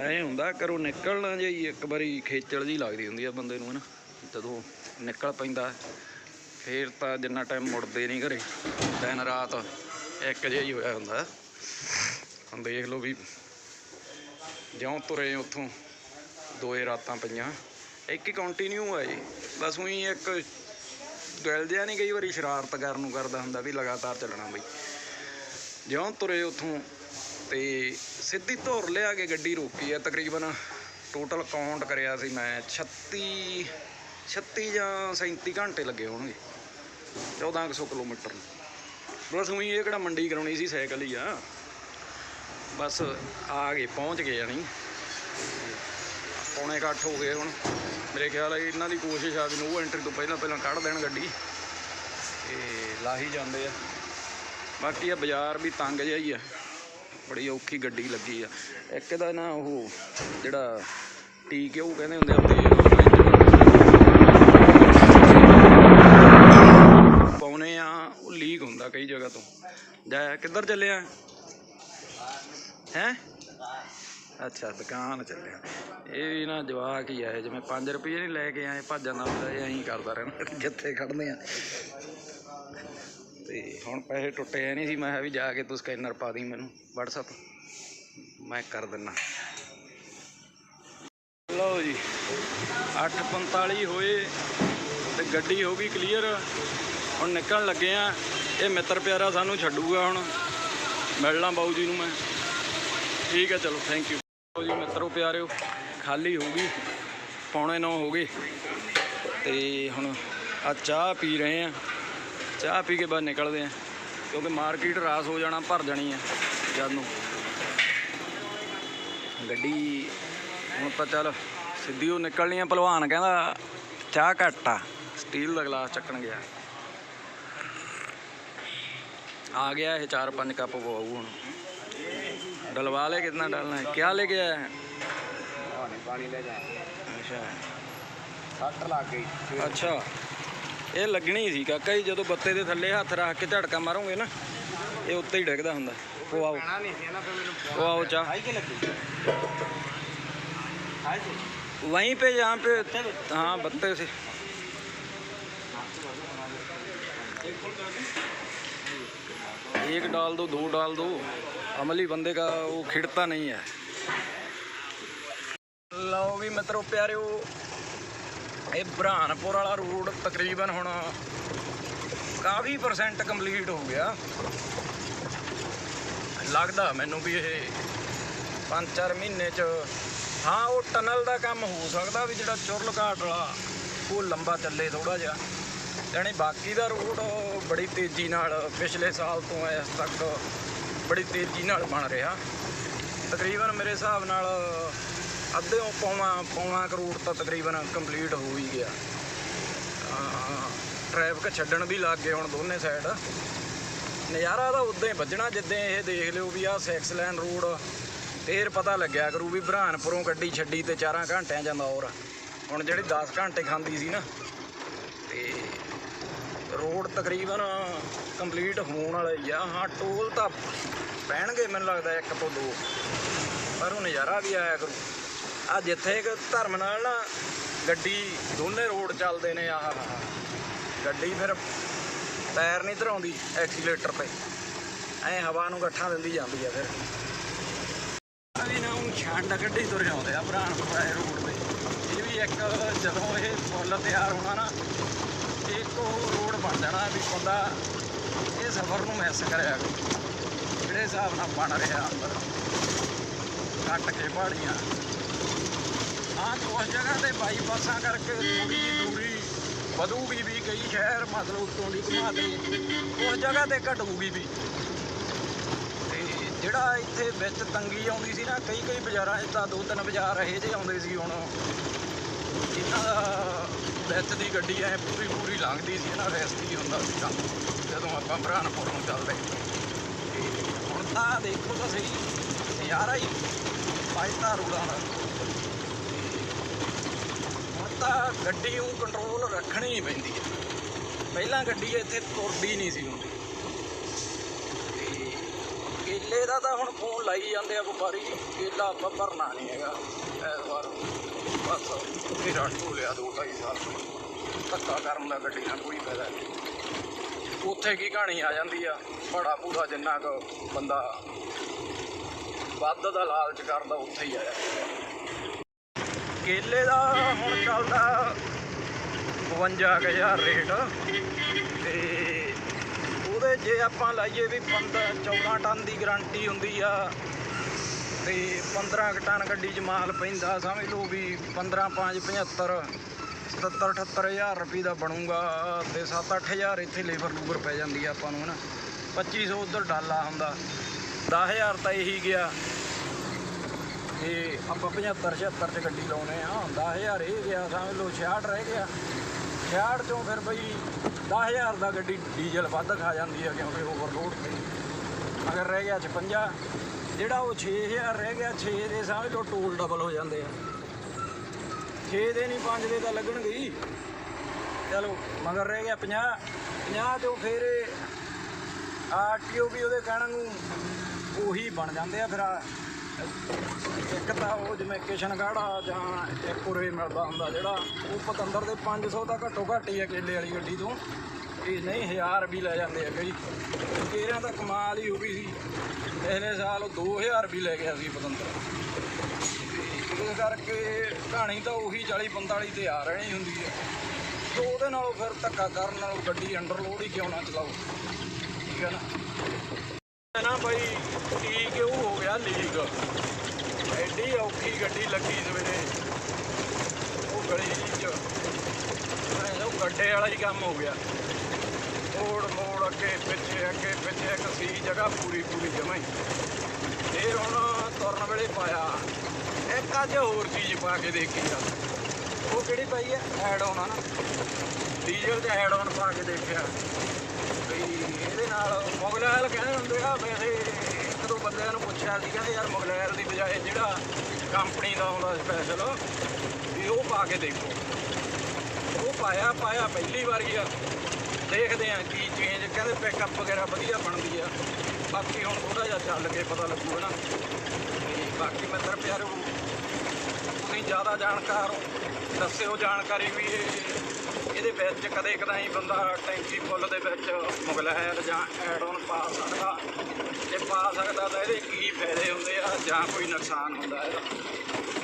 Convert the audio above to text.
ਐ ਹੁੰਦਾ ਕਰੋ ਨਿਕਲਣਾ ਜੇ ਇੱਕ ਵਾਰੀ ਖੇਚਲ ਜੀ ਲੱਗਦੀ ਹੁੰਦੀ ਆ ਬੰਦੇ ਨੂੰ, ਹਨਾ? ਜਦੋਂ ਨਿਕਲ ਪੈਂਦਾ, ਫੇਰ ਤਾਂ ਜਿੰਨਾ ਟਾਈਮ ਮੁੜਦੇ ਨਹੀਂ ਘਰੇ, ਦਿਨ ਰਾਤ ਇੱਕ ਜਿਹਾ ਹੀ ਹੋਇਆ ਹੁੰਦਾ। ਹੁਣ ਦੇਖ ਲਓ ਵੀ ਜਿਉਂ ਤੁਰੇ ਉੱਥੋਂ, ਦੋਏ ਰਾਤਾਂ ਪਈਆਂ। ਇੱਕ ਹੀ ਕੰਟੀਨਿਊ ਆ ਜੀ ਬਸ ਉਹੀ ਇੱਕ ਦਿਲ ਜਿਹਾ ਨਹੀਂ ਕਈ ਵਾਰੀ ਸ਼ਰਾਰਤ ਕਰਨ ਨੂੰ ਕਰਦਾ ਹੁੰਦਾ ਵੀ ਲਗਾਤਾਰ ਚੱਲਣਾ ਬਈ। ਜਿਉਂ ਤੁਰੇ ਉੱਥੋਂ ਤੇ ਸਿੱਧੀ ਧੁਰ ਲਿਆ ਕੇ ਗੱਡੀ ਰੋਕੀ ਆ, ਤਕਰੀਬਨ ਟੋਟਲ ਕਾਊਂਟ ਕਰਿਆ ਸੀ ਮੈਂ 36 36 ਜਾਂ 37 ਘੰਟੇ ਲੱਗੇ ਹੋਣਗੇ 1400 ਕਿਲੋਮੀਟਰ ਬਸ ਉਹੀ ਇਹ ਕਿਹੜਾ ਮੰਡੀ ਕਰਾਉਣੀ ਸੀ, ਸਾਈਕਲ ਹੀ ਆ। ਬਸ ਆ ਗਏ, ਪਹੁੰਚ ਗਏ ਜਾਣੀ। ਪੌਣੇ ਇਕੱਠ ਹੋ ਗਏ ਹੁਣ। ਮੇਰੇ ਖਿਆਲ ਹੈ ਇਹਨਾਂ ਦੀ ਕੋਸ਼ਿਸ਼ ਆ ਵੀ ਨੋ ਐਂਟਰੀ ਤੋਂ ਪਹਿਲਾਂ ਪਹਿਲਾਂ ਕੱਢ ਦੇਣ ਗੱਡੀ। ਤੇ ਲਾਹੀ ਜਾਂਦੇ ਆ। ਬਾਕੀ ਆ ਬਾਜ਼ਾਰ ਵੀ ਤੰਗ ਜਿਹਾ ਹੀ ਆ। ਬੜੀ ਔਖੀ ਗੱਡੀ ਲੱਗੀ ਆ। ਇੱਕ ਦਾ ਨਾ ਉਹ ਜਿਹੜਾ ਟੀਕੇ ਉਹ ਕਹਿੰਦੇ ਹੁੰਦੇ ਆ ਪਾਉਨੇ ਆ, ਉਹ ਲੀਕ ਹੁੰਦਾ ਕਈ ਜਗ੍ਹਾ ਤੋਂ। ਜਾ, ਕਿੱਧਰ ਚੱਲਿਆ? ਹੈ? ਅੱਛਾ, ਦੁਕਾਨ ਚੱਲਿਆ। ਇਹ ਵੀ ਨਾ ਜਵਾਕ ਹੀ ਆ ਜਿਵੇਂ 5 ਰੁਪਏ ਨਹੀਂ ਲੈ ਕੇ ਆਏ, ਭੱਜਾਂ ਦਾ ਹੁੰਦਾ, ਇਹ ਐਂ ਕਰਦਾ ਰਹਿੰਦਾ, ਜਿੱਥੇ ਖੜਦੇ ਆ। ਤੇ ਹੁਣ ਪੈਸੇ ਟੁੱਟੇ ਐ ਨਹੀਂ ਸੀ, ਮੈਂ ਕਿਹਾ ਵੀ ਜਾ ਕੇ ਤੂੰ ਸਕੈਨਰ ਪਾ ਦੀ ਮੈਨੂੰ, WhatsApp ਮੈਂ ਕਰ ਦਿੰਨਾ। ਲਓ ਜੀ 8:45 ਹੋਏ ਤੇ ਗੱਡੀ ਹੋ ਗਈ ਕਲੀਅਰ ਹੁਣ ਨਿਕਲਣ ਲੱਗੇ ਆ। ਇਹ ਮਿੱਤਰ ਪਿਆਰਾ ਸਾਨੂੰ ਛੱਡੂਗਾ ਹੁਣ। ਮਿਲਣਾ ਬਾਊ ਜੀ ਨੂੰ ਮੈਂ। ਠੀਕ ਹੈ, ਚਲੋ ਥੈਂਕ ਯੂ ਲਓ ਜੀ, ਮਿੱਤਰੋ ਪਿਆਰਿਓ, ਖਾਲੀ ਹੋ ਗਈ। ਪੌਣੇ 9 ਹੋ ਗਏ। ਤੇ ਹੁਣ ਆ ਚਾਹ ਪੀ ਰਹੇ ਆ। ਚਾਹ ਪੀ ਕੇ ਬਾਹਰ ਨਿਕਲਦੇ ਆ ਕਿਉਂਕਿ ਮਾਰਕੀਟ ਰਾਸ ਹੋ ਜਾਣਾ ਭਰ ਜਾਣੀ ਆ ਜਦ ਨੂੰ। ਗੱਡੀ ਹੁਣ ਆਪਾਂ ਚੱਲ ਸਿੱਧੀ ਉਹ ਨਿਕਲਣੀ ਆ ਪਹਿਲਵਾਨ ਕਹਿੰਦਾ ਚਾਹ ਘੱਟ ਆ ਸਟੀਲ ਦਾ ਗਲਾਸ ਚੱਕਣ ਗਿਆ। ਆ ਗਿਆ ਇਹ 4-5 ਕੱਪ ਪਵਾਉ ਹੁਣ। ਡਲਵਾ ਲੈ ਕਿੰਨਾ ਡਾਲਣਾ ਹੈ? ਕੀ ਲੈ ਕੇ ਆਇਆ ਪਾਣੀ ਲੈ ਜਾ। ਅੱਛਾ। 60 ਲੱਗ ਗਈ। ਅੱਛਾ। ਇਹ ਲੱਗਣੀ ਸੀ ਕਾਕਾ ਜੀ ਜਦੋਂ ਬੱਤੇ ਦੇ ਥੱਲੇ ਹੱਥ ਰੱਖ ਕੇ ਝਟਕਾ ਮਾਰੋਗੇ ਨਾ ਇਹ ਉੱਤੇ ਹੀ ਡਿੱਗਦਾ ਹੁੰਦਾ ਉਹ ਆਓ ਪੈਣਾ ਨਹੀਂ ਸੀ ਨਾ ਫਿਰ ਮੈਨੂੰ ਉਹ आओ चाह ਖਾਈ ਕੇ ਲੱਗੀ ਖਾਈ ਸੀ वहीं पे जहाँ पे हाँ बत्ते से एक डाल दो दो डाल दो अमली बंदे का वो खिड़ता नहीं है ਲਓ ਵੀ ਮਿੱਤਰੋ ਪਿਆਰਿਓ ਇਹ ਬ੍ਰਹਾਨਪੁਰ ਵਾਲਾ ਰੋਡ ਤਕਰੀਬਨ ਹੁਣ ਕਾਫੀ ਪਰਸੈਂਟ ਕੰਪਲੀਟ ਹੋ ਗਿਆ। ਲੱਗਦਾ ਮੈਨੂੰ ਵੀ ਇਹ 5-4 ਮਹੀਨੇ ਚ ਹਾਂ, ਉਹ ਟਨਲ ਦਾ ਕੰਮ ਹੋ ਸਕਦਾ ਵੀ ਜਿਹੜਾ ਚੁਰਲ ਘਾਟ ਵਾਲਾ, ਉਹ ਲੰਬਾ ਚੱਲੇ ਥੋੜਾ ਜਿਹਾ। ਯਾਨੀ ਬਾਕੀ ਦਾ ਰੋਡ ਬੜੀ ਤੇਜ਼ੀ ਨਾਲ ਪਿਛਲੇ ਸਾਲ ਤੋਂ ਇਸ ਤੱਕ ਬੜੀ ਤੇਜ਼ੀ ਨਾਲ ਬਣ ਰਿਹਾ। ਤਕਰੀਬਨ ਮੇਰੇ ਹਿਸਾਬ ਨਾਲ ਅੱਧਿਓਂ ਪੌਣਾ ਪੌਣਾ ਕਰੋੜ ਤਾਂ ਤਕਰੀਬਨ ਕੰਪਲੀਟ ਹੋ ਹੀ ਗਿਆ। ਟ੍ਰੈਫਿਕ ਛੱਡਣ ਵੀ ਲੱਗ ਗਏ ਹੁਣ ਦੋਨੇ ਸਾਈਡ ਨਜ਼ਾਰਾ ਤਾਂ ਉਦਾਂ ਹੀ ਵੱਜਣਾ, ਜਿੱਦਾਂ ਇਹ ਦੇਖ ਲਿਓ ਵੀ ਆਹ ਸੈਕਸ ਲਾਈਨ ਰੋਡ ਫੇਰ ਪਤਾ ਲੱਗਿਆ ਕਰੂ ਵੀ ਬ੍ਰਹਾਨਪੁਰੋਂ ਗੱਡੀ ਛੱਡੀ ਤੇ 4 ਘੰਟਿਆਂ ਜਾਂਦਾ ਔਰ ਹੁਣ ਜਿਹੜੀ 10 ਘੰਟੇ ਖਾਂਦੀ ਸੀ ਨਾ, ਤੇ ਰੋਡ ਤਕਰੀਬਨ ਕੰਪਲੀਟ ਹੋਣ ਵਾਲਾ ਹੀ ਆ। ਹਾਂ ਟੋਲ ਤਾਂ ਪੈਣਗੇ ਮੈਨੂੰ ਲੱਗਦਾ ਇੱਕ ਤੋਂ ਦੋ, ਪਰ ਉਹ ਨਜ਼ਾਰਾ ਵੀ ਆਇਆ ਕਰੂ। ਆ ਜਿੱਥੇ ਇੱਕ ਧਰਮ ਨਾਲ ਨਾ ਗੱਡੀ, ਦੋਨੇ ਰੋਡ ਚੱਲਦੇ ਨੇ ਆਹ। ਗੱਡੀ ਫਿਰ ਪੈਰ ਨਹੀਂ ਧਰਾਉਂਦੀ, ਐਕਸੀਲੇਟਰ ਤੇ। ਐ ਹਵਾ ਨੂੰ ਗੱਠਾਂ ਦਿੰਦੀ ਜਾਂਦੀ ਆ ਫਿਰ। ਵੀ ਨਾ ਉਹ ਛਾਂਡਾ ਗੱਡੀ ਤੁਰ ਜਾਂਦੇ ਆ ਭਰਾ ਆਏ ਰੋਡ ਤੇ। ਇਹ ਵੀ ਇੱਕ ਜਦੋਂ ਇਹ ਫੁੱਲ ਤਿਆਰ ਹੋਣਾ ਨਾ, ਇੱਕ ਉਹ ਰੋਡ ਬਣ ਜਾਣਾ ਵੀ ਬੰਦਾ ਇਹ ਸਫ਼ਰ ਨੂੰ ਮਿਸ ਕਰਿਆ ਜਿਹੜੇ ਹਿਸਾਬ ਨਾਲ ਬਣ ਰਿਹਾ ਅੰਦਰ। ਕੱਟ ਕੇ ਪਹਾੜੀਆਂ। ਹਾਂ ਕੁਝ ਜਗ੍ਹਾ ਤੇ ਬਾਈਪਾਸਾਂ ਕਰਕੇ ਥੋੜੀ ਜਿਹੀ ਦੂਰੀ ਵਧੂਗੀ ਵੀ ਕਈ ਸ਼ਹਿਰ, ਮਤਲਬ ਉੱਤੋਂ ਦੀ ਘੁਮਾ ਦੇ। ਉਸ ਜਗ੍ਹਾ ਤੇ ਘਟੂਗੀ ਵੀ ਤੇ ਜਿਹੜਾ ਇੱਥੇ ਵਿੱਚ ਤੰਗੀ ਆਉਂਦੀ ਸੀ ਨਾ, ਕਈ ਕਈ ਬਾਜ਼ਾਰਾਂ 'ਚ ਤਾਂ ਦੋ ਤਿੰਨ ਬਾਜ਼ਾਰ ਇਹੋ ਜਿਹੇ ਆਉਂਦੇ ਸੀ ਹੁਣ। ਜਿਨ੍ਹਾਂ ਦਾ ਵਿੱਚ ਦੀ ਗੱਡੀ ਐ ਪੂਰੀ ਪੂਰੀ ਲੰਘਦੀ ਸੀ ਇਹਨਾਂ ਰੈਸਟ ਹੀ ਹੁੰਦਾ ਸੀ ਤਾਂ, ਜਦੋਂ ਆਪਾਂ ਬ੍ਰਹਨਪੁਰ ਨੂੰ ਚੱਲਦੇ। ਤੇ ਹੁਣ ਤਾਂ ਦੇਖੋ ਤਾਂ ਸਹੀ ਨਜ਼ਾਰਾ ਹੀ, ਬਾਈ ਤਾਂ ਰੋਡਾਂ ਦਾ। ਤਾਂ ਗੱਡੀ ਨੂੰ ਕੰਟਰੋਲ ਰੱਖਣੀ ਹੀ ਪੈਂਦੀ ਹੈ। ਪਹਿਲਾਂ ਗੱਡੀ ਇੱਥੇ ਤੁਰਦੀ ਨਹੀਂ ਸੀ ਹੁੰਦੀ। ਤੇ ਕੇਲੇ ਦਾ ਤਾਂ ਹੁਣ ਫੋਨ ਲਾਈ ਜਾਂਦੇ ਆ ਵਪਾਰੀ, ਕੇਲਾ ਆਪਾਂ ਭਰਨਾ ਨਹੀਂ ਹੈਗਾ ਇਸ ਵਾਰ ਬਸ ਮੇਰਾ ਢੋਲਿਆ ਦੋ ਢਾਈ ਸਾਲ ਧੱਕਾ ਕਰਨ ਦਾ ਗੱਡੀ ਨਾਲ ਕੋਈ ਫਾਇਦਾ ਨਹੀਂ। ਉੱਥੇ ਕੀ ਕਹਾਣੀ ਆ ਜਾਂਦੀ ਆ, ਬੜਾ ਪੂਰਾ ਜਿੰਨਾ ਕੁ ਬੰਦਾ ਵੱਧ ਦਾ ਲਾਲਚ ਕਰਦਾ, ਉੱਥੇ ਹੀ ਆ ਜਾਂਦਾ। ਕੇਲੇ ਦਾ ਹੁਣ ਚੱਲਦਾ 52000 ਰੇਟ। ਤੇ ਉਹਦੇ ਜੇ ਆਪਾਂ ਲਾਈਏ ਵੀ 15 14 ਟਨ ਦੀ ਗਾਰੰਟੀ ਹੁੰਦੀ ਆ, ਤੇ 15 ਕੁ ਟਨ ਗੱਡੀ 'ਚ ਮਾਲ ਪੈਂਦਾ, ਸਮਝ ਲਓ ਵੀ 15 5 75 77 78000 ਰੁਪਏ ਦਾ ਬਣੂਗਾ ਤੇ 7-8000 ਇੱਥੇ ਲੇਬਰ ਲੂਬਰ ਪੈ ਜਾਂਦੀ ਆ ਆਪਾਂ ਨੂੰ, ਹਨਾ। 2500 ਉਧਰ ਡਾਲਾ ਹੁੰਦਾ। 10000 ਤਾਂ ਇਹੀ ਗਿਆ। ਇਹ ਆਪਾਂ 75 76 ਚ ਗੱਡੀ ਲਾਉਨੇ ਆ 10000 ਇਹ ਗਿਆ ਸਮਝ ਲਓ 66 ਰਹਿ ਗਿਆ। 66 ਚੋਂ ਫਿਰ ਬਈ 10000 ਦਾ ਗੱਡੀ ਡੀਜ਼ਲ ਵੱਧ ਖਾ ਜਾਂਦੀ ਆ, ਕਿਉਂਕਿ ਓਵਰਲੋਡ ਤੇ। ਅਗਰ ਰਹਿ ਗਿਆ 56 ਜਿਹੜਾ ਉਹ 6000 ਰਹਿ ਗਿਆ 6 ਦੇ ਸਮਝ ਲਓ ਟੋਲ ਡਬਲ ਹੋ ਜਾਂਦੇ ਆ। 6 ਦੇ ਨਹੀਂ 5 ਦੇ ਤਾਂ ਲੱਗਣਗੇ ਹੀ। ਚਲੋ, ਮਗਰ ਰਹਿ ਗਿਆ 50 50 ਚੋਂ ਫਿਰ ਆਰਟੀਓ ਵੀ ਉਹਦੇ ਕਹਿਣ ਨੂੰ ਉਹੀ ਬਣ ਜਾਂਦੇ ਆ, ਫਿਰ ਆ ਇੱਕ ਤਾਂ ਉਹ ਜਿਵੇਂ ਕਿਸ਼ਨਗੜ੍ਹ ਆ ਜਾਂ ਇੱਕ ਉਰੇ ਮਿਲਦਾ ਹੁੰਦਾ ਜਿਹੜਾ, ਉਹ ਪਤੰਦਰ ਦੇ 500 ਤਾਂ ਘੱਟੋ ਘੱਟ ਹੀ ਆ ਕੇਲੇ ਵਾਲੀ ਗੱਡੀ ਤੋਂ। ਇਹ ਨਹੀਂ 1000 ਵੀ ਲੈ ਜਾਂਦੇ ਆ ਕਈ। ਕੇਰਿਆਂ ਦਾ ਕਮਾਲ ਹੀ ਹੋ ਗਈ ਸੀ। ਪਿਛਲੇ ਸਾਲ ਉਹ 2000 ਵੀ ਲੈ ਗਿਆ ਸੀ ਪਤੰਦਰ। ਇਸ ਕਰਕੇ ਕਹਾਣੀ ਤਾਂ ਉਹੀ 40 45 ਤੇ ਆ ਰਹਿਣੀ ਹੁੰਦੀ ਹੈ ਤੇ ਉਹਦੇ ਨਾਲੋਂ ਫਿਰ ਧੱਕਾ ਕਰਨ ਨਾਲ ਗੱਡੀ ਅੰਡਰਲੋਡ ਹੀ ਕਿਉਂ ਨਾ ਚਲਾਓ? ਠੀਕ ਹੈ ਨਾ? ਨਾ ਬਾਈ ਠੀਕ ਉਹ ਹੋ ਗਿਆ ਲੀਕ? ਐਡੀ ਔਖੀ ਗੱਡੀ ਲੱਗੀ ਸਵੇਰੇ। ਉਹ ਗਲੀ ਚ। ਉਹ ਗੱਡੇ ਵਾਲਾ ਹੀ ਕੰਮ ਹੋ ਗਿਆ। ਮੋੜ ਮੋੜ ਅੱਗੇ, ਪਿੱਛੇ ਅੱਗੇ, ਪਿੱਛੇ, ਇੱਕ ਸੀ ਜਗ੍ਹਾ ਪੂਰੀ ਪੂਰੀ ਜਮਾਂ ਹੀ। ਫਿਰ ਹੁਣ ਤੁਰਨ ਵੇਲੇ ਪਾਇਆ। ਇੱਕ ਅੱਜ ਹੋਰ ਚੀਜ਼ ਪਾ ਕੇ ਦੇਖੀ ਆ। ਉਹ ਕਿਹੜੀ ਪਾਈ ਹੈ ਐਡ ਆਉਣਾ ਨਾ। ਡੀਜ਼ਲ ਤੇ ਐਡ ਆਨ ਪਾ ਕੇ ਦੇਖਿਆ। ਵੀ ਇਹਦੇ ਨਾਲ ਮੁਗਲੈਲ ਕਹਿੰਦੇ ਹੁੰਦੇ ਆ ਵੈਸੇ ਇੱਕ ਦੋ ਬੰਦਿਆਂ ਨੂੰ ਪੁੱਛਿਆ ਸੀ, ਕਹਿੰਦੇ ਯਾਰ ਮੁਗਲੈਲ ਦੀ ਬਜਾਏ ਜਿਹੜਾ ਕੰਪਨੀ ਦਾ ਆਉਂਦਾ ਸਪੈਸ਼ਲ ਵੀ ਉਹ ਪਾ ਕੇ ਦੇਖੋ। ਉਹ ਪਾਇਆ ਪਾਇਆ ਪਹਿਲੀ ਵਾਰੀ ਆ। ਦੇਖਦੇ ਆ ਕੀ ਚੇਂਜ ਕਹਿੰਦੇ ਪਿਕਅਪ ਵਗੈਰਾ ਵਧੀਆ ਬਣਦੀ ਆ। ਬਾਕੀ ਹੁਣ ਥੋੜਾ ਜਿਹਾ ਚੱਲ ਕੇ ਪਤਾ ਲੱਗੂ ਨਾ ਤੇ ਬਾਕੀ ਮਿੱਤਰ ਪਿਆਰੋ ਤੁਸੀਂ ਜ਼ਿਆਦਾ ਜਾਣਕਾਰ ਹੋ, ਦੱਸਿਓ ਜਾਣਕਾਰੀ ਵੀ ਇਹ ਇਹਦੇ ਵਿੱਚ ਕਦੇ ਕਦਾਈ ਬੰਦਾ ਟੈਂਕੀ ਫੁੱਲ ਦੇ ਵਿੱਚ ਮੁਗਲੈਰ ਜਾਂ ਐਡ ਆਨ ਪਾ ਸਕਦਾ ਤੇ ਪਾ ਸਕਦਾ ਤਾਂ ਇਹਦੇ ਕੀ ਫਾਇਦੇ ਹੁੰਦੇ ਆ ਜਾਂ ਕੋਈ ਨੁਕਸਾਨ ਹੁੰਦਾ ਇਹਦਾ